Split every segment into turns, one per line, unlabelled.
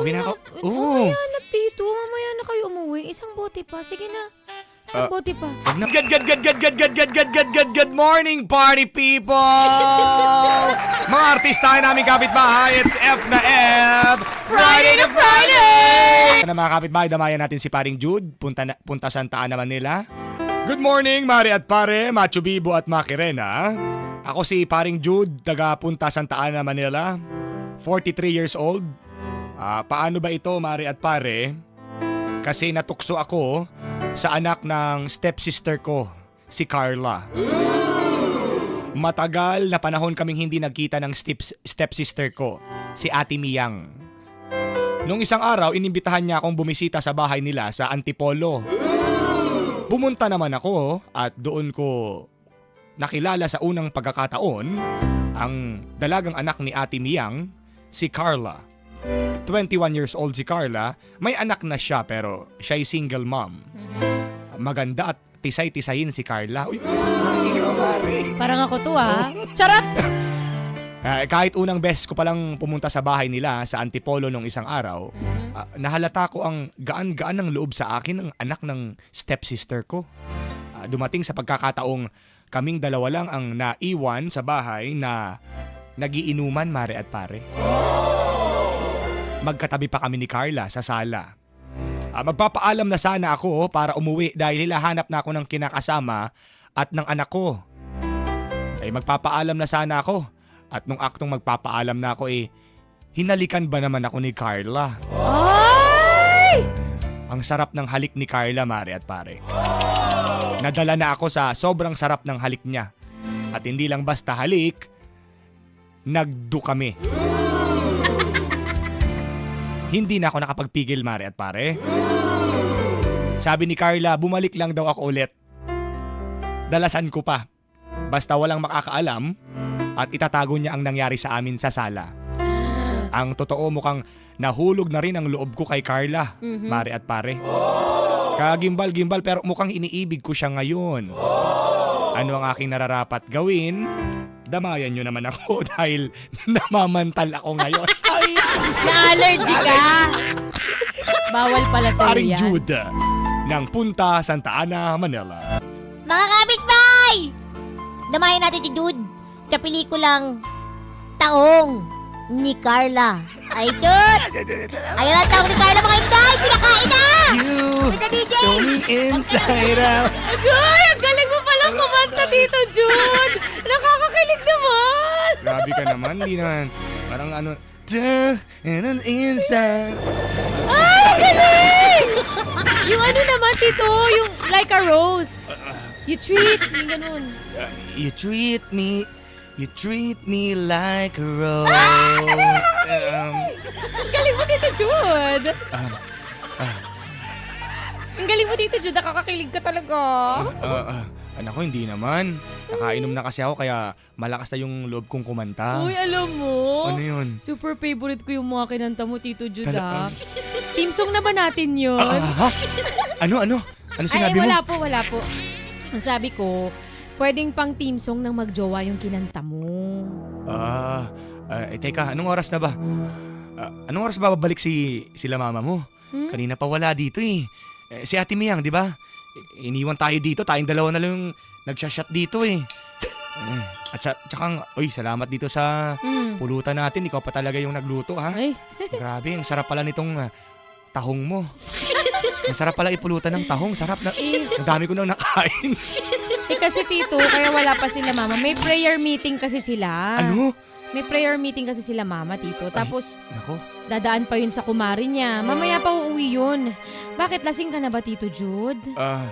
Uwi na ako.
Oo. Mamaya na, Tito. Mamaya na kayo umuwi. Isang bote pa. Sige na. Isang
Ah.
bote pa.
Good, good, good, good, good, good, good, good, good, good, good morning, party people! Mga artista ay namin kapitbahay, it's F na F!
Friday na Friday!
Na mga kapitbahay, damayan natin si paring Jude, punta, na, punta Santa Ana, Manila. Good morning, Mari at Pare, Machu Bibo at Makirena. Ako si paring Jude, taga Punta Santa Ana, Manila. 43 years old. Ah, paano ba ito, Mari at Pare? Kasi natukso ako sa anak ng stepsister ko, si Carla. Matagal na panahon kaming hindi nagkita ng steps, stepsister ko, si Ate Miyang. Nung isang araw, inimbitahan niya akong bumisita sa bahay nila sa Antipolo. Pumunta naman ako at doon ko nakilala sa unang pagkakataon ang dalagang anak ni Ate Miyang, si Carla. 21 years old si Carla, may anak na siya pero siya'y single mom. Maganda at tisay-tisayin si Carla. Uy, ay, ikaw, pare.
Parang ako to ah. Charot!
Ah, kahit unang beses ko palang pumunta sa bahay nila sa Antipolo nung isang araw, ah, nahalata ko ang gaan-gaan ng loob sa akin ng anak ng stepsister ko. Ah, dumating sa pagkakataong kaming dalawa lang ang naiwan sa bahay na nagiinuman mare at pare. Magkatabi pa kami ni Carla sa sala. Ah, magpapaalam na sana ako para umuwi dahil hilahanap na ako ng kinakasama at ng anak ko. Ay magpapaalam na sana ako. At nung aktong magpapaalam na ako eh, hinalikan ba naman ako ni Carla?
Ay!
Ang sarap ng halik ni Carla, Mare at Pare. Nadala na ako sa sobrang sarap ng halik niya. At hindi lang basta halik, nagdu kami. Hindi na ako nakapagpigil, Mare at Pare. Sabi ni Carla, bumalik lang daw ako ulit. Dalasan ko pa. Basta walang makakaalam at itatago niya ang nangyari sa amin sa sala. Ang totoo mukhang nahulog na rin ang loob ko kay Carla,
Mhm.
Mare at Pare. Kagimbal-gimbal pero mukhang iniibig ko siya ngayon. Ano ang aking nararapat gawin? Damayan nyo naman ako dahil namamantal ako ngayon.
Na-allergy ka. Bawal pala sa
Paring
yan.
Jude ng Punta Santa Ana, Manila.
Mga kapitbahay! Damayan natin si Jude sa pelikulang Taong ni Carla. Ay, Jude! Ayun ang taong ni Carla, mga inday! Pinakain na!
You
Mr. DJ!
show me inside out.
Ay, ang galing mo palang kumanta dito, Jude. Nakakakilig naman.
Grabe ka naman, hindi naman. Parang ano, Duh, and an inside.
Ay, galing! Yung ano naman, Tito, yung like a rose. You treat me, ganun.
You treat me, you treat me like a rose. Um,
galing mo, Tito Jude.
um,
Ang galing mo, Tito Jude. Nakakakilig ka talaga.
uh, uh, anak ko, hindi naman. Nakainom na kasi ako kaya malakas na yung loob kong kumanta.
Uy, alam mo.
Ano yun?
Super favorite ko yung mga kinanta mo, Tito Jude.
Tala-
ah. Team song na ba natin yun?
Ah, ha? Ano, ano? Ano sinabi
Ay,
mo?
wala po, wala po. Ang sabi ko, pwedeng pang team song ng magjowa yung kinanta mo.
Ah, ah, eh, teka, anong oras na ba? Ah, anong oras ba babalik si sila mama mo?
Hmm?
Kanina pa wala dito eh. Eh, si Ate Miyang, di ba? Iniwan tayo dito, tayong dalawa na lang yung nagsashot dito eh. Eh, At sa, tsaka, uy, salamat dito sa
Hmm.
pulutan natin. Ikaw pa talaga yung nagluto, ha?
Ay,
Grabe, ang sarap pala nitong ah, tahong mo. Ang sarap pala ipulutan ng tahong. Sarap na.
eh,
Ang dami ko nang nakain.
eh kasi Tito, kaya wala pa sila mama. May prayer meeting kasi sila.
Ano?
May prayer meeting kasi sila mama, Tito. Tapos,
Nako.
dadaan pa yun sa kumari niya. Mamaya pa uuwi yun. Bakit lasing ka na ba, Tito Jude?
Ah,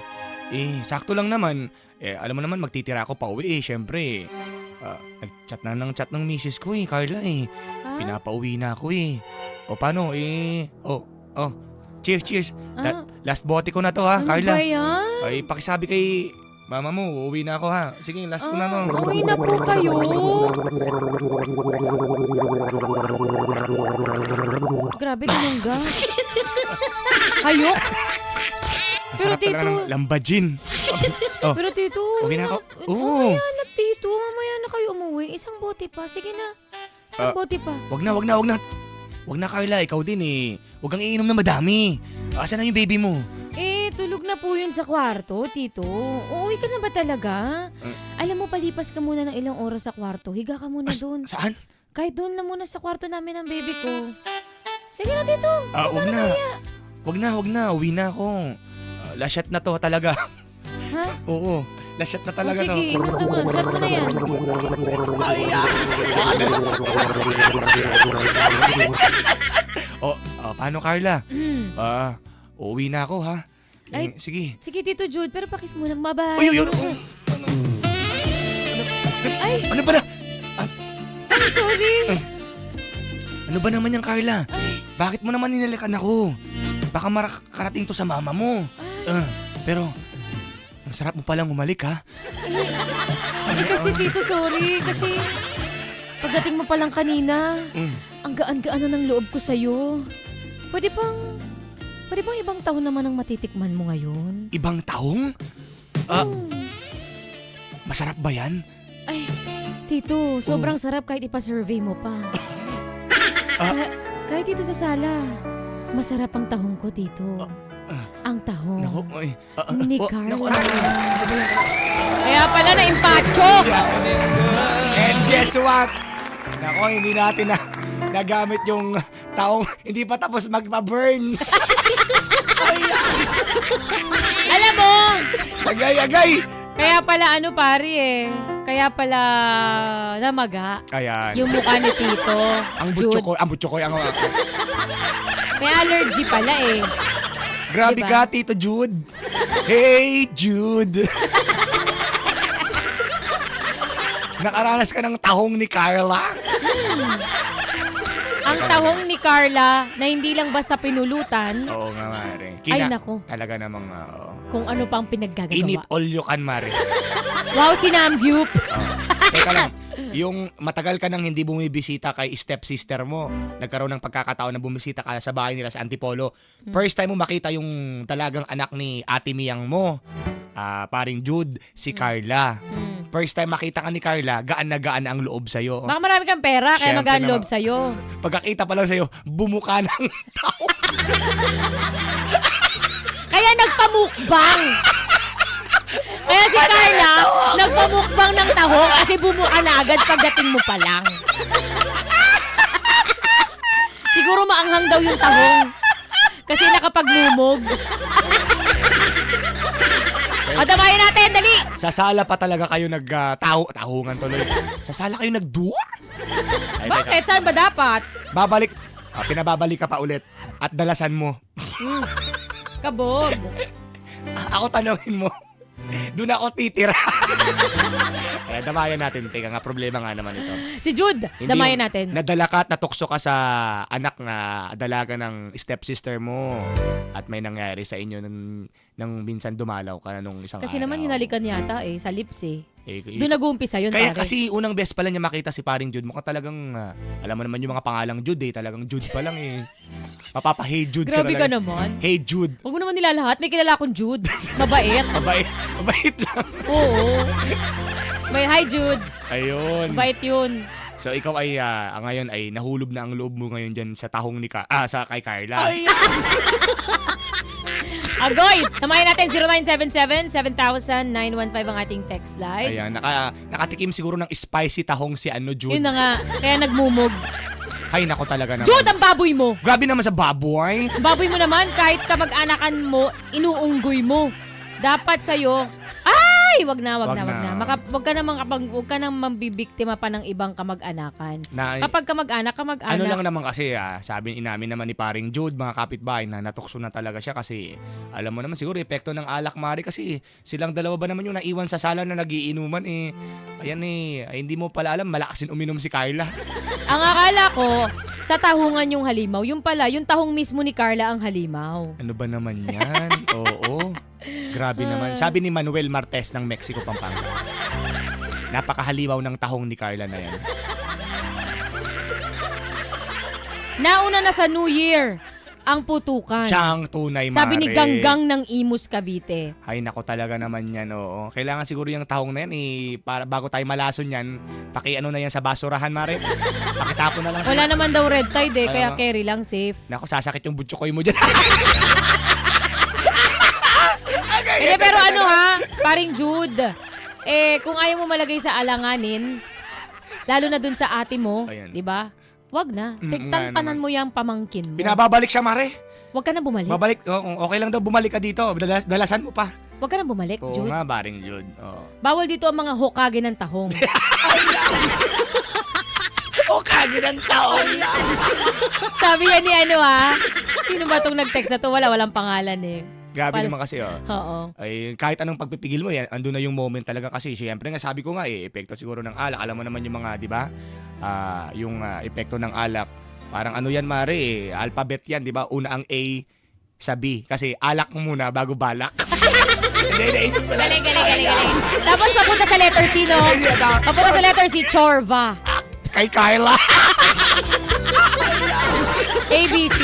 eh, sakto lang naman. Eh, alam mo naman, magtitira ako pa uwi eh. Siyempre, ah, nag-chat na ng chat ng misis ko eh, Carla eh.
Ah?
Pinapauwi na ako eh. O paano eh, oh, oh, cheers, cheers. La-
Ah,
last bote ko na to ha,
ano
Carla.
ba yan?
Ay, pakisabi kay mama mo, uuwi na ako ha. Sige, last ko na
Ah,
to.
uwi na po kayo. Grabe, tinungga. Hayok.
Ang
pero
sarap talaga
tito-
ng lambajin. oh,
Pero Tito,
uwi na ako.
ano-
Oo.
Mamaya na, Tito. Mamaya na kayo umuwi. Isang bote pa. Sige na. Isang
Ah.
bote pa.
Wag na, wag na, wag na. Wag na Carla, ikaw din eh. Huwag kang iinom na madami. Asan na yung baby mo?
Eh, na po yun sa kwarto, Tito. Uuwi ka na ba talaga?
Mm.
Alam mo, palipas ka muna ng ilang oras sa kwarto. Higa ka muna
As-
doon.
Saan?
Kahit doon lang muna sa kwarto namin ng baby ko. Sige na, Tito.
Ah, wag na. Wag na, wag na. Uwi na ako. Ah, lasyat na to talaga.
Ha?
Oo. Lasyat na talaga
o sige,
no.
ingat naman. Shot mo na yan.
Oh, ah, paano Carla?
Hmm.
Ah, uuwi na ako ha. Eh,
Ay.
sige.
Sige, Tito Jude, pero pakis muna. Mabay.
Uy, uy, uy.
Ay,
Ano ba na?
ay, sorry.
Ano ba naman yan, Carla?
Ay,
Bakit mo naman ninalikan ako? Baka makarating to sa mama mo. Ah, pero, ang sarap mo palang umalik ha.
Hindi kasi, Tito, sorry. Kasi, pagdating mo pa lang kanina,
Mm.
ang gaan-gaan na ng loob ko sa'yo. Pwede bang, pwede bang ibang taon naman ang matitikman mo ngayon?
Ibang taong? Ah, masarap ba yan?
Ay, Tito, sobrang sarap kahit ipa-survey mo pa.
Ah.
Ka- kahit dito sa sala, masarap ang tahong ko, Tito.
ah.
Ang tahong.
Naku, ay. ah, ah,
Ni
oh,
Carla.
naku, yan?
Kaya pala na impacho!
And guess what? Nako, hindi natin na nagamit yung taong hindi pa tapos magpa-burn.
Alam mo,
Agay-agay!
kaya pala ano pari eh. Kaya pala namaga
Ayan.
yung mukha ni Tito.
ang
Jude.
butso ko, ang butso ko, ang
May allergy pala eh.
Grabe
Diba?
ka, Tito Jude. Hey, Jude. Nakaranas ka ng tahong ni Carla?
Ang tahong ni Carla na hindi lang basta pinulutan
Oo nga, Mare.
Ay, nako.
Talaga namang, uh,
kung ano pang
init
pinaggagawa.
all you can, Mare.
Wow, sinamgyup!
Teka lang, yung matagal ka nang hindi bumibisita kay stepsister mo, nagkaroon ng pagkakataon na bumisita ka sa bahay nila sa Antipolo. First time mo makita yung talagang anak ni Ate Miyang mo, ah, paring Jude, si Carla. First time makita ka ni Carla, gaan na gaan ang loob sa'yo.
Baka marami kang pera, kaya
Siyempre
magaan
naman.
loob sa'yo.
Pagkakita pa lang sa'yo, bumuka ng tao.
Kaya nagpamukbang! Kaya si Carla, nagpamukbang ng tahong kasi bumuka na agad pagdating mo pa lang. Siguro maanghang daw yung tahong. Kasi nakapagmumog. Adamayan natin, dali!
Sa sala pa talaga kayo nag taho, tahungan tuloy. Sa sala kayo nagduwa? Ay.
Bakit? Saan ba dapat?
Babalik. Ah, pinababalik ka pa ulit. At dalasan mo.
Kabog.
Ako tanongin mo. Doon ako titira. Kaya damayan natin. Teka nga, problema nga naman ito.
Si Jude,
Hindi
damayan
yung
natin.
Nadala ka at natukso ka sa anak na dalaga ng stepsister mo. At may nangyari sa inyo nung, nung minsan dumalaw ka nung isang
Kasi
araw.
naman hinalikan yata eh, sa lips eh.
Eh,
Doon nag-uumpisa yun,
Kaya
pare.
kasi unang best pala niya makita si paring Jude. Mukhang talagang, ah, alam mo naman yung mga pangalang Jude eh. Talagang Jude pa lang eh. Mapapa hey Jude
Grabe
ka
ka
talaga.
naman.
Hey Jude.
Huwag mo naman nilalahat. May kilala akong Jude. Mabait.
Mabait. Mabait lang.
Oo. May hi Jude.
Ayun.
Mabait yun.
So ikaw ay ah, ngayon ay nahulog na ang loob mo ngayon diyan sa tahong ni Ka ah sa kay Carla.
Agoy! Tamayan natin 0977-7000-915 ang ating text line.
Ayan, naka, nakatikim siguro ng spicy tahong si ano Jude.
Yun na nga. Kaya nagmumog.
Ay nako talaga naman.
Jude, ang baboy mo!
Grabe naman sa baboy.
Ang baboy mo naman, kahit kamag-anakan mo, inuunggoy mo. Dapat sa'yo, ay, wag na, wag,
Wag
na, wag
na.
Maka, wag ka namang kapag, wag ka nang mambibiktima pa ng ibang kamag-anakan.
Na,
Kapag kamag-anak, kamag-anak.
ano lang naman kasi ah, sabi inamin naman ni paring Jude mga kapitbahay na natukso na talaga siya kasi alam mo naman siguro epekto ng alak mari kasi silang dalawa ba naman yung naiwan sa sala na nagiinuman eh. Ayan eh, ay, hindi mo pala alam malakas din uminom si Carla.
Ang akala ko, sa tahungan yung halimaw. Yung pala, yung tahong mismo ni Carla ang halimaw.
Ano ba naman yan? Oo. Grabe naman. Sabi ni Manuel Martes ng Mexico, Pampanga. Napakahalimaw ng tahong ni Carla na yan.
Nauna na sa New Year ang putukan.
Siya ang tunay,
Sabi ni
Mare.
Ganggang ng Imus Cavite.
Ay, nako talaga naman yan, oo. Kailangan siguro yung tahong na yan, eh, para, bago tayo malason yan, paki ano na yan sa basurahan, Mare. Pakitapon na lang.
Wala naman daw red tide eh, kaya carry lang safe.
Nako, sasakit yung butchokoy mo dyan.
Hindi, pero ano ha, paring Jude, eh, kung ayaw mo malagay sa alanganin, lalo na dun sa ate mo,
Ayan.
di ba? Wag na.
Mm, nga naman.
mo yung pamangkin mo.
Pinababalik siya, Mare.
Wag ka na bumalik.
Babalik, oh, okay lang daw bumalik ka dito. Dalas, dalasan mo pa.
Wag ka na bumalik,
Oo
Jude.
nga, baring Jude. Oo.
Bawal dito ang mga hokage ng tahong.
O kagi ng taon na.
Sabi yan ni ano ha. Sino ba tong nag-text na to? Wala, walang pangalan eh.
Grabe naman kasi, oh.
Oo.
Ay, kahit anong pagpipigil mo, yan, andun na yung moment talaga kasi. Siyempre nga, sabi ko nga, eh, epekto siguro ng alak. Alam mo naman yung mga, di ba? Ah, yung ah, epekto ng alak. Parang ano yan, Mare, eh, alphabet yan, di ba? Una ang A sa B. Kasi alak muna bago balak. Hindi, hindi, hindi pala.
Galing, galing, galing, galing. Tapos papunta sa letter C, no? Papunta sa letter C, Chorva.
Kay Kyla.
ABC.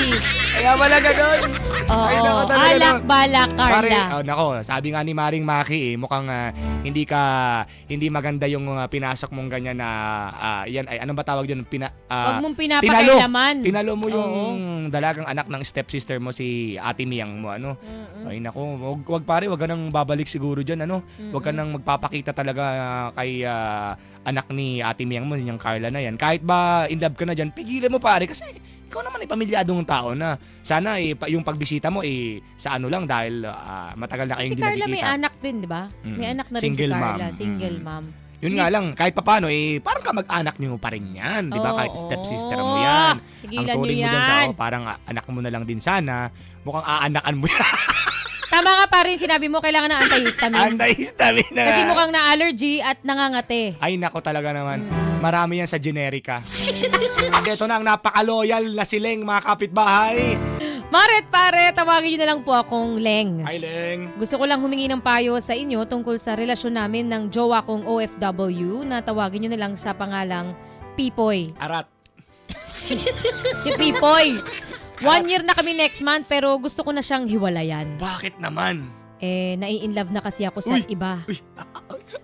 Kaya wala ganun.
Oo.
Ay, nako, talaga
Alak,
naman.
balak,
Pare,
Carla.
oh, nako, sabi nga ni Maring Maki, eh, mukhang ah, hindi ka, hindi maganda yung ah, pinasok mong ganyan na, ah, yan, ay, ano ba tawag yun? Pina, ah,
Huwag mong pinapakailaman.
Tinalo mo yung dalagang anak ng stepsister mo si Ate Miyang mo ano.
Mm-mm.
Ay nako, wag, wag pare, wag ka nang babalik siguro diyan ano. Wag ka nang magpapakita talaga ah, kay ah, anak ni Ate Miyang mo, yung Carla na yan. Kahit ba in love ka na diyan, pigilan mo pare kasi ikaw naman ay pamilyadong tao na sana eh, pa- yung pagbisita mo eh sa ano lang dahil ah, matagal na kayong
Si
hindi
Carla may anak din, di ba?
Mm.
May anak na rin
Single
si Carla.
mom.
Single
Mm.
mom.
Yun nga lang, kahit papaano eh parang kamag-anak niyo pa rin yan, 'di ba?
Oo.
Kahit stepsister mo yan.
Tigilan
ang
nyo
turing mo dyan sa
yan.
oh, parang ah, anak mo na lang din sana. Mukhang aanakan mo yan.
Tama nga pa rin sinabi mo, kailangan ng antihistamine.
Antihistamine na.
Kasi mukhang na-allergy at nangangate.
Ay nako talaga naman.
Mm.
Marami yan sa generika. At ito na ang napaka-loyal na sileng mga kapitbahay.
Maret pare, tawagin nyo na lang po akong Leng.
Ay, Leng.
Gusto ko lang humingi ng payo sa inyo tungkol sa relasyon namin ng jowa kong OFW na tawagin nyo na lang sa pangalang Pipoy.
Arat.
Si Pipoy. One year na kami next month pero gusto ko na siyang hiwalayan.
Bakit naman?
Eh, nai-inlove na kasi ako sa
Uy!
iba.
Uy,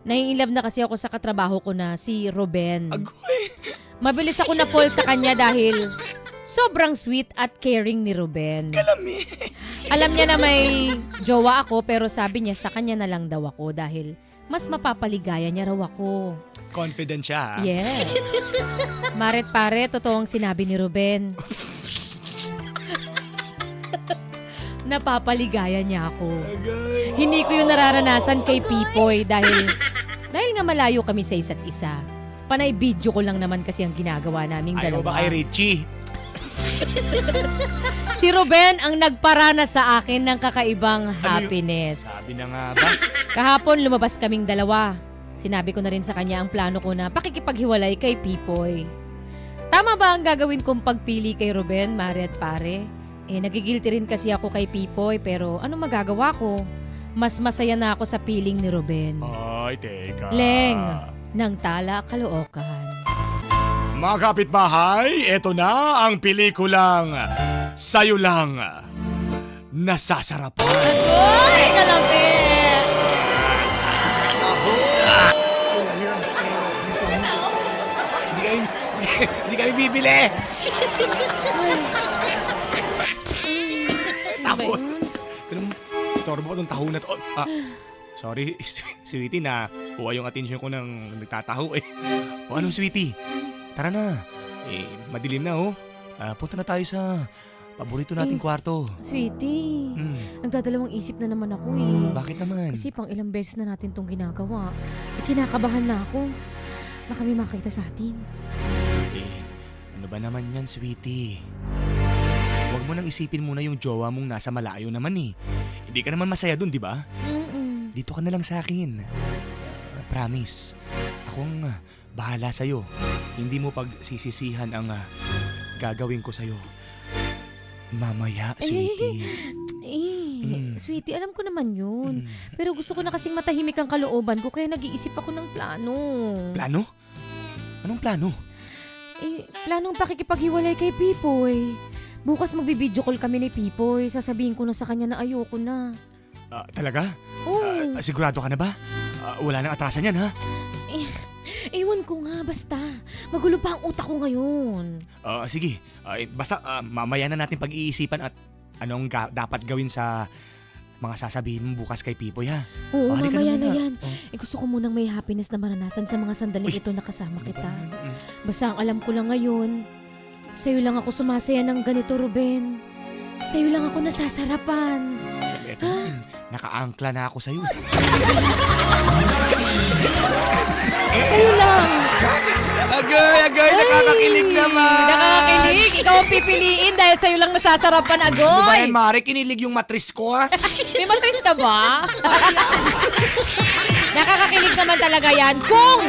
Nai-inlove na kasi ako sa katrabaho ko na si Ruben.
agoy.
Mabilis ako na fall sa kanya dahil sobrang sweet at caring ni Ruben.
Kalami.
Alam niya na may jowa ako pero sabi niya sa kanya na lang daw ako dahil mas mapapaligaya niya raw ako.
Confident siya, ha?
Yes. Maret pare, totoo ang sinabi ni Ruben. Napapaligaya niya ako.
Agay.
Hindi ko yung nararanasan kay Pipoy dahil dahil nga malayo kami sa isa't isa. Panay video ko lang naman kasi ang ginagawa naming
Ayaw
dalawa.
ba kay Richie?
Si Ruben ang nagparana sa akin ng kakaibang happiness.
Sabi na nga ba?
Kahapon lumabas kaming dalawa. Sinabi ko na rin sa kanya ang plano ko na pakikipaghiwalay kay Pipoy. Tama ba ang gagawin kong pagpili kay Ruben, Mare at Pare? Eh, nagigilty rin kasi ako kay Pipoy pero ano magagawa ko? Mas masaya na ako sa piling ni Ruben.
Ay, teka.
Leng. Nang tala, kalookan.
Mga kapitbahay, eto na ang pelikulang Sayo Lang Nasasarapan.
Ay, kalapit!
Hindi kayo, hindi kayo bibili. Taho. Pero, storbo ko itong taho na to. Oh, Ah, sorry, sweetie na kuha yung attention ko ng nagtataho eh. O anong sweetie? Tara na. Eh, madilim na oh. Ah, punta na tayo sa paborito nating
Eh.
kwarto.
Sweetie,
Hmm,
nagdadalawang isip na naman ako eh.
bakit naman?
Kasi pang ilang beses na natin tong ginagawa. Eh, kinakabahan na ako. Baka may makita sa atin.
Eh, ano ba naman yan, sweetie? Mo nang isipin muna yung jowa mong nasa malayo naman eh. Hindi ka naman masaya dun, di ba?
Mm-mm.
Dito ka na lang sa akin. Uh, promise. Akong uh, bahala sa'yo. Hindi mo pagsisisihan ang uh, gagawin ko sa'yo. Mamaya, sweetie.
Eh,
Mm.
sweetie, alam ko naman yun.
Mm.
Pero gusto ko na kasing matahimik ang kalooban ko kaya nag-iisip ako ng plano.
Plano? Anong plano?
Eh, planong pakikipaghiwalay kay Pipoy. Bukas magbibideo call kami ni Pipoy. Sasabihin ko na sa kanya na ayoko na.
Ah, talaga?
Oo.
Ah, sigurado ka na ba? Ah, wala nang atrasan yan, ha?
Ewan ko nga, basta. Magulo pa ang utak ko ngayon.
Ah, sige. Ah, eh, basta ah, mamaya na natin pag-iisipan at anong ga- dapat gawin sa mga sasabihin mo bukas kay Pipoy, ha?
Oo,
Oh, halika
mamaya
na
na
muna.
yan.
Oh.
Eh, gusto ko munang may happiness na maranasan sa mga sandaling
Uy.
ito na kasama kita.
Mm.
Basta ang alam ko lang ngayon, sa'yo lang ako sumasaya ng ganito, Ruben. Sa'yo lang ako nasasarapan.
Eto, nakaangkla na ako sa'yo.
Sa'yo lang.
Agay, agay, nakakakilig naman.
Nakakakilig. Ikaw ang pipiliin dahil sa'yo lang nasasarapan,
Ano ba yan,
Agoy.
Mari? Kinilig yung matris ko, ha?
May matris ka ba? Nakakakilig naman talaga yan kung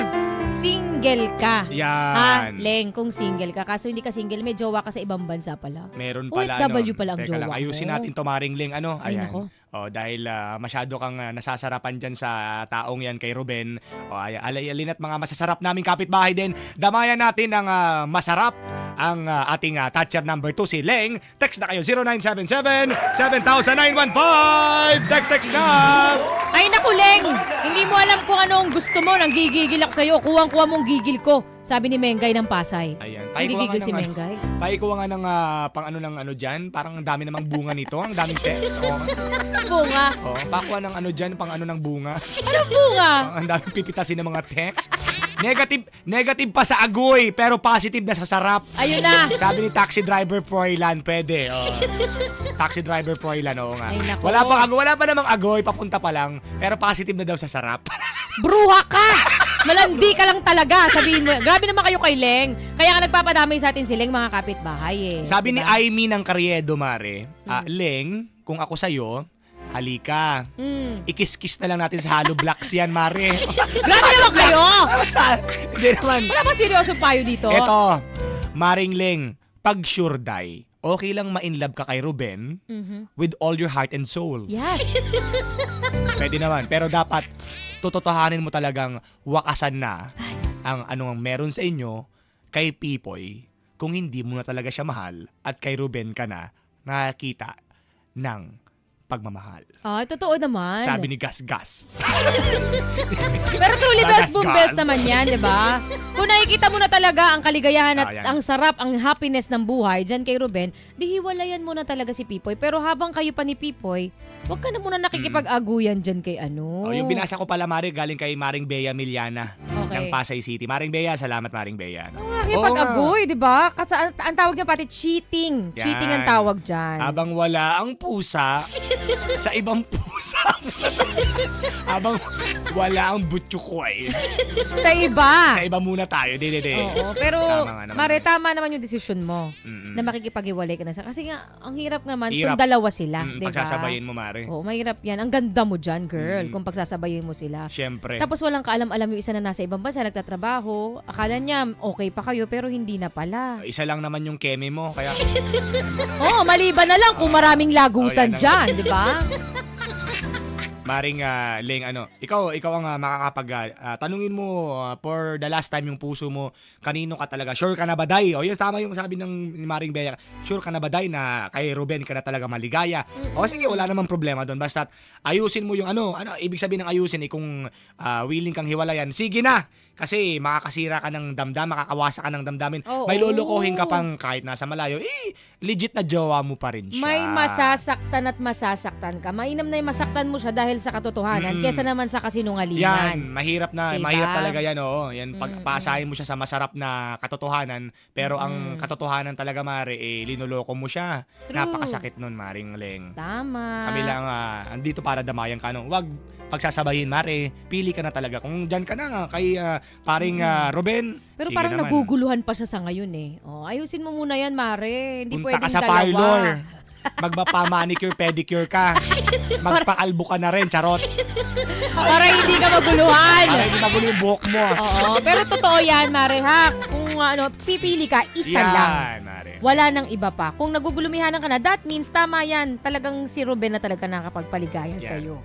single ka. Ha,
Yan.
Leng, kung single ka. Kaso hindi ka single, may jowa ka sa ibang bansa pala.
Meron pala,
OFW
ano.
pala ang
Teka lang,
jowa
ayusin
ko.
natin to, Maring Ling, ano?
Ay,
Ayan.
nako.
Oh, dahil ah, masyado kang ah, nasasarapan dyan sa taong yan kay Ruben. O ay, alay-alin at mga masasarap naming kapitbahay din. Damayan natin ang ah, masarap ang ah, ating ah, toucher number 2 si Leng. Text na kayo 0977-7915! Text, text na!
Ay, naku, Leng! Hindi mo alam kung ano ang gusto mo. Nang gigigil ako sa'yo. Kuwang-kuwa mong gigil ko. Sabi ni Mengay ng Pasay.
Ayan.
Hindi
Paikuha nga
gigil si
ng, ano,
Mengay.
paikuha nga ng ah, pang ano ng ano dyan. Parang ang dami namang bunga nito. Ang daming text. Oh,
Bunga.
oh, pakuha ng ano dyan, pang ano ng bunga.
Ano bunga?
Ang daming pipitasin ng mga text. Negative, negative pa sa agoy, pero positive na sa sarap.
Ayun na.
Sabi ni taxi driver Froilan, pwede. Oh. taxi driver Froilan, oo nga.
Ay, nako.
Wala pa wala pa namang agoy, papunta pa lang, pero positive na daw sa sarap.
Bruha ka! Malandi ka lang talaga, sabihin mo. Grabe naman kayo kay Leng. Kaya nga nagpapadamay sa atin si Leng, mga kapitbahay eh.
Sabi ni? Aimee ng Carriedo, Mare, ah, Leng, kung ako sa'yo, halika.
Mm.
Ikis-kiss na lang natin sa hollow blocks yan, Mare.
Grabe naman kayo!
Sa- Hindi naman.
Wala ba seryoso payo dito?
Eto, Maring Leng, pag sure die, okay lang ma-inlove ka kay Ruben
Mhm.
with all your heart and soul.
Yes.
Pwede naman. Pero dapat, tutotohanin mo talagang wakasan na ang anong meron sa inyo kay Pipoy kung hindi mo na talaga siya mahal at kay Ruben ka na nakakita ng pagmamahal.
Ah, totoo naman.
Sabi ni Gas Gas.
Pero truly best boom best naman yan, di ba? Kung nakikita mo na talaga ang kaligayahan at
Ah, yan.
ang sarap, ang happiness ng buhay dyan kay Ruben, di hiwalayan mo na talaga si Pipoy. Pero habang kayo pa ni Pipoy, huwag ka na muna nakikipag-aguyan dyan kay ano.
Oh, yung binasa ko pala, Mari, galing kay Maring Bea Miliana ng
Okay.
Pasay City. Maring Bea, salamat Maring Bea. no?
Nakikipag-agoy, di ba? Kasi ang, ang tawag niya pati cheating.
Yan.
Cheating ang tawag dyan.
Habang wala ang pusa sa ibang pusa. Habang wala ang butchukoy.
Sa iba.
Sa iba muna tayo. Di, di, di.
Oo, pero
Tama nga naman.
Mare, tama naman yung desisyon mo
Mm-mm.
na makikipag-iwalay ka na sa. Kasi nga, ang hirap naman
Hirap.
kung dalawa sila,
Mm,
di ba?
Pagsasabayin mo, Mare.
Oo, mahirap yan. Ang ganda mo dyan, girl, kung pagsasabayin mo sila.
Siyempre.
Tapos walang kaalam-alam yung isa na nasa ibang bansa, nagtatrabaho. Akala niya, okay pa kayo, pero hindi na pala.
Isa lang naman yung keme mo. Kaya
Oo, maliban na lang kung maraming lagusan
Oh, yan ang-
di ba?
Maring ah, Leng, ano, ikaw, ikaw ang ah, makakapag, ah, tanungin mo ah, for the last time yung puso mo, kanino ka talaga, sure ka na ba, Day? O yun, tama yung sabi ng ni Maring Bea, sure ka na ba, Day, na kay Ruben ka na talaga maligaya? O sige, wala namang problema doon, basta ayusin mo yung ano, ano, ibig sabihin ng ayusin, eh, kung ah, willing kang hiwalayan, sige na! Kasi makakasira ka ng damdam, makakawasa ka ng damdamin,
Oo.
may lulukuhin ka pang kahit nasa malayo, eh, legit na jowa mo pa rin siya.
May masasaktan at masasaktan ka. Mainam na yung masaktan mo siya dahil sa katotohanan
Mm.
kesa naman sa kasinungalingan.
Yan, mahirap na,
Diba?
mahirap talaga yan, oo. Yan, pag
Mm-mm.
paasahin mo siya sa masarap na katotohanan, pero ang
Mm.
katotohanan talaga, Mare, eh, linoloko mo siya.
True.
Napakasakit nun, Maring Leng.
Tama.
Kami lang, ah, andito para damayan ka, no? Wag pagsasabayin, Mare. Pili ka na talaga. Kung dyan ka na, kay ah, paring ah, Ruben,
Mm. Pero
sige
parang
naman.
naguguluhan pa siya sa ngayon eh. Oh, ayusin mo muna yan, Mare. Hindi
Punta
pwedeng
ka sa
dalawa.
parlor. Magpapa-manicure, pedicure ka. Magpaalbo ka na rin, charot.
Para hindi ka maguluhan.
Para hindi magulo yung buhok mo.
Oo, pero totoo yan, Mare, ha? Kung ano, pipili ka, isa
Yan,
lang.
Mare.
Wala nang iba pa. Kung nagugulumihanan ka na, that means tama yan. Talagang si Ruben na talaga nakapagpaligaya
Yan.
sa iyo.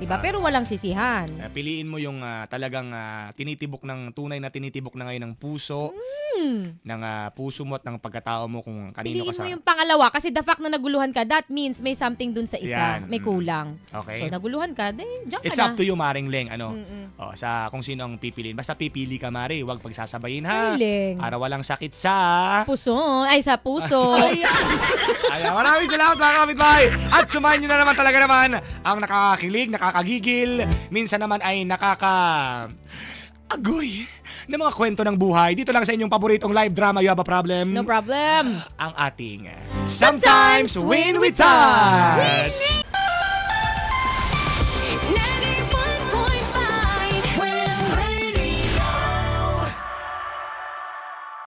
Diba?
Ah.
Pero walang sisihan.
Uh, piliin mo yung ah, talagang ah, tinitibok ng tunay na tinitibok na ngayon ng puso.
Mm.
ng ah, puso mo at ng pagkatao mo kung kanino
Piliin
ka sa...
mo yung pangalawa kasi the fact na naguluhan ka, that means may something dun sa isa.
Yan.
May
Mm.
kulang.
Okay?
So, naguluhan ka, then diyan ka
It's
na.
up to you, Maring Leng. Ano? Oh, sa kung sino ang pipiliin. Basta pipili ka, Mari. Huwag pagsasabayin, ha?
Feeling.
Para walang sakit sa...
Puso. Ay, sa puso.
Ayan, maraming salamat mga kapitbahay. At sumayin nyo na naman talaga naman ang nakakakilig, nakakagigil, minsan naman ay nakaka... Agoy ng mga kwento ng buhay. Dito lang sa inyong paboritong live drama, You Have a Problem.
no problem.
Ang ating Sometimes Win We Touch.